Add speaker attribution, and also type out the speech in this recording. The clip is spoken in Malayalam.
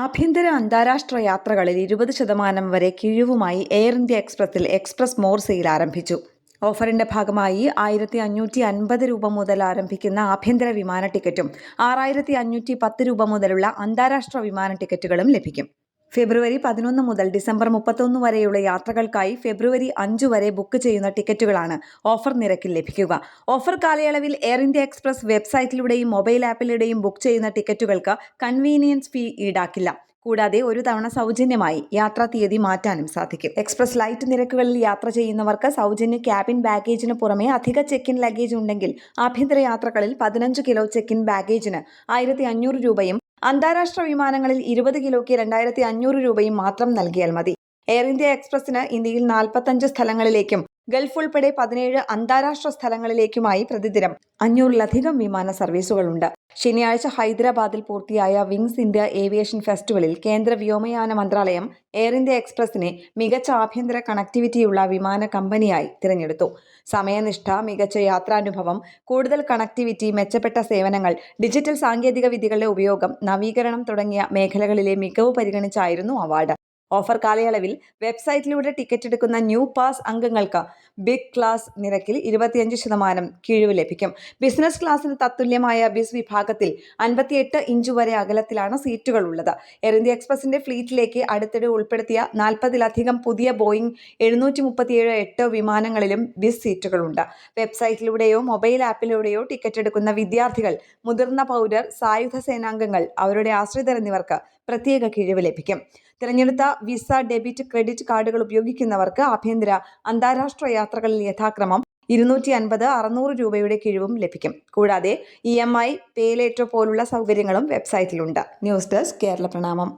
Speaker 1: ആഭ്യന്തര അന്താരാഷ്ട്ര യാത്രകളിൽ ഇരുപത് ശതമാനം വരെ കിഴിവുമായി എയർ ഇന്ത്യ എക്സ്പ്രസിൽ എക്സ്പ്രസ് മോർ സെയിൽ ആരംഭിച്ചു. ഓഫറിന്റെ ഭാഗമായി ആയിരത്തി അഞ്ഞൂറ്റി അൻപത് രൂപ മുതൽ ആരംഭിക്കുന്ന ആഭ്യന്തര വിമാന ടിക്കറ്റും ആറായിരത്തി അഞ്ഞൂറ്റി പത്ത് രൂപ മുതലുള്ള അന്താരാഷ്ട്ര വിമാന ടിക്കറ്റുകളും ലഭിക്കും. ഫെബ്രുവരി പതിനൊന്ന് മുതൽ ഡിസംബർ മുപ്പത്തൊന്ന് വരെയുള്ള യാത്രകൾക്കായി ഫെബ്രുവരി അഞ്ച് വരെ ബുക്ക് ചെയ്യുന്ന ടിക്കറ്റുകളാണ് ഓഫർ നിരക്കിൽ ലഭിക്കുക. ഓഫർ കാലയളവിൽ എയർ ഇന്ത്യ എക്സ്പ്രസ് വെബ്സൈറ്റിലൂടെയും മൊബൈൽ ആപ്പിലൂടെയും ബുക്ക് ചെയ്യുന്ന ടിക്കറ്റുകൾക്ക് കൺവീനിയൻസ് ഫീ ഈടാക്കില്ല. കൂടാതെ ഒരു തവണ സൗജന്യമായി യാത്രാ തീയതി മാറ്റാനും സാധിക്കും. എക്സ്പ്രസ് ലൈറ്റ് നിരക്കുകളിൽ യാത്ര ചെയ്യുന്നവർക്ക് സൗജന്യ ക്യാബിൻ ബാഗേജിന് പുറമെ അധിക ചെക്ക് ഇൻ ലഗേജ് ഉണ്ടെങ്കിൽ ആഭ്യന്തര യാത്രകളിൽ പതിനഞ്ച് കിലോ ചെക്ക് ഇൻ ബാഗേജിന് ആയിരത്തി അഞ്ഞൂറ് രൂപയും അന്താരാഷ്ട്ര വിമാനങ്ങളിൽ ഇരുപത് കിലോയ്ക്ക് രണ്ടായിരത്തി അഞ്ഞൂറ് രൂപയും മാത്രം നൽകിയാൽ മതി. എയർ ഇന്ത്യ എക്സ്പ്രസിന് ഇന്ത്യയിൽ നാൽപ്പത്തഞ്ച് സ്ഥലങ്ങളിലേക്കും ഗൾഫ് ഉൾപ്പെടെ പതിനേഴ് അന്താരാഷ്ട്ര സ്ഥലങ്ങളിലേക്കുമായി പ്രതിദിനം അഞ്ഞൂറിലധികം വിമാന സർവീസുകളുണ്ട്. ശനിയാഴ്ച ഹൈദരാബാദിൽ പൂർത്തിയായ വിങ്സ് ഇന്ത്യ ഏവിയേഷൻ ഫെസ്റ്റിവലിൽ കേന്ദ്ര വ്യോമയാന മന്ത്രാലയം എയർ ഇന്ത്യ എക്സ്പ്രസിനെ മികച്ച ആഭ്യന്തര കണക്ടിവിറ്റിയുള്ള വിമാന കമ്പനിയായി തിരഞ്ഞെടുത്തു. സമയനിഷ്ഠ മികച്ച യാത്രാനുഭവം കൂടുതൽ കണക്ടിവിറ്റി മെച്ചപ്പെട്ട സേവനങ്ങൾ ഡിജിറ്റൽ സാങ്കേതിക വിദ്യകളുടെ ഉപയോഗം നവീകരണം തുടങ്ങിയ മേഖലകളിലെ മികവ് പരിഗണിച്ചായിരുന്നു അവാർഡ്. ഓഫർ കാലയളവിൽ വെബ്സൈറ്റിലൂടെ ടിക്കറ്റ് എടുക്കുന്ന ന്യൂ പാസ് അംഗങ്ങൾക്ക് ബിഗ് ക്ലാസ് നിരക്കിൽ ഇരുപത്തിയഞ്ച് ശതമാനം കിഴിവ് ലഭിക്കും. ബിസിനസ് ക്ലാസ്സിന് തത്തുല്യമായ ബിസ് വിഭാഗത്തിൽ അൻപത്തിയെട്ട് ഇഞ്ച് വരെ അകലത്തിലാണ് സീറ്റുകൾ ഉള്ളത് എയർ ഇന്ത്യ എക്സ്പ്രസിന്റെ ഫ്ലീറ്റിലേക്ക് അടുത്തിടെ ഉൾപ്പെടുത്തിയ നാൽപ്പതിലധികം പുതിയ ബോയിങ് എഴുന്നൂറ്റി മുപ്പത്തിയേഴ് എട്ട് വിമാനങ്ങളിലും ബിസ് സീറ്റുകളുണ്ട്. വെബ്സൈറ്റിലൂടെയോ മൊബൈൽ ആപ്പിലൂടെയോ ടിക്കറ്റ് എടുക്കുന്ന വിദ്യാർത്ഥികൾ മുതിർന്ന പൗരർ സായുധ സേനാംഗങ്ങൾ അവരുടെ ആശ്രിതർ എന്നിവർക്ക് പ്രത്യേക കിഴിവ് ലഭിക്കും. തിരഞ്ഞെടുത്ത വിസ ഡെബിറ്റ് ക്രെഡിറ്റ് കാർഡുകൾ ഉപയോഗിക്കുന്നവർക്ക് ആഭ്യന്തര അന്താരാഷ്ട്ര യാത്രകളിൽ യഥാക്രമം ഇരുന്നൂറ്റി അൻപത് അറുന്നൂറ് രൂപയുടെ കിഴിവും ലഭിക്കും. കൂടാതെ ഇ എം ഐ പേലേറ്റോ പോലുള്ള സൗകര്യങ്ങളും വെബ്സൈറ്റിലുണ്ട്. ന്യൂസ് ഡെസ്ക് കേരള പ്രണാമം.